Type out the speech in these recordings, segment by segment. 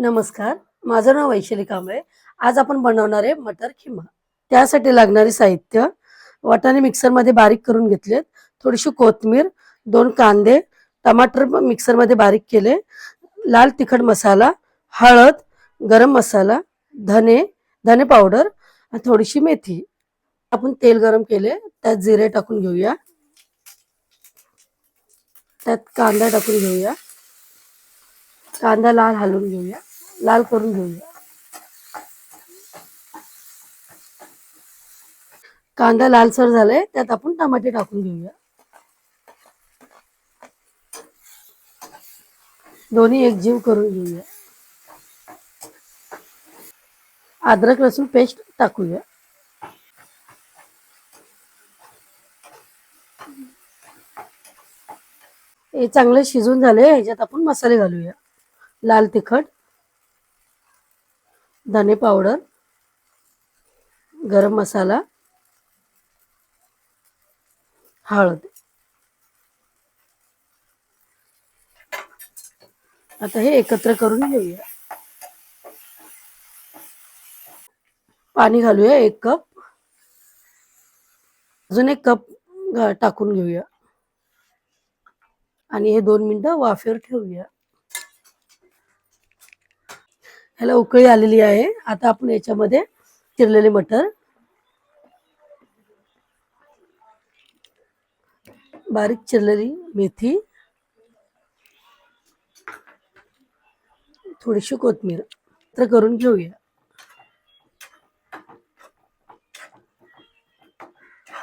नमस्कार माझं नाव वैशाली कांबळे. आज आपण बनवणार आहे मटर खिमा. त्यासाठी लागणारे साहित्य वाटाणे मिक्सरमध्ये बारीक करून घेतलेत. थोडीशी कोथिंबीर दोन कांदे टमाटर मिक्सरमध्ये बारीक केले. लाल तिखट मसाला हळद गरम मसाला धने धने पावडर आणि थोडीशी मेथी. आपण तेल गरम केले त्यात जिरे टाकून घेऊया. त्यात कांदा टाकून घेऊया. कांदा लाल हलवून घेऊया. लाल करून घेऊया. कांदा लालसर झालाय त्यात आपण टमाटे टाकून घेऊया. दोन्ही एकजीव करून घेऊया. अद्रक लसूण पेस्ट टाकूया. हे चांगले शिजून झाले ह्याच्यात आपण मसाले घालूया. लाल तिखट. धने पावडर गरम मसाला हळद. आता हे एकत्र करून घेऊया. पाणी घालूया एक कप. अजून एक कप टाकून घेऊया. आणि हे दोन मिनिटं वाफेवर ठेवूया. ह्याला उकळी आलेली आहे. आता आपण याच्यामध्ये चिरलेले मटर. बारीक चिरलेली मेथी. थोडीशी कोथमीर. तर करून घेऊया.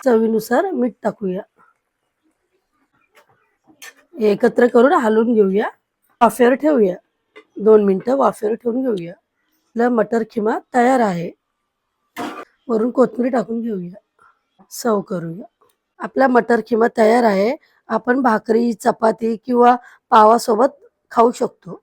चवीनुसार मीठ टाकूया. एकत्र करून हलवून घेऊया. वाफेवर ठेवूया. दोन मिनटं वाफेवर ठेवून घेऊया. आपला मटर खिमा तयार आहे. वरून कोथिंबीर टाकून घेऊया. सर्व करूया. आपला मटर खिमा तयार आहे. आपण भाकरी चपाती किंवा पावासोबत खाऊ शकतो.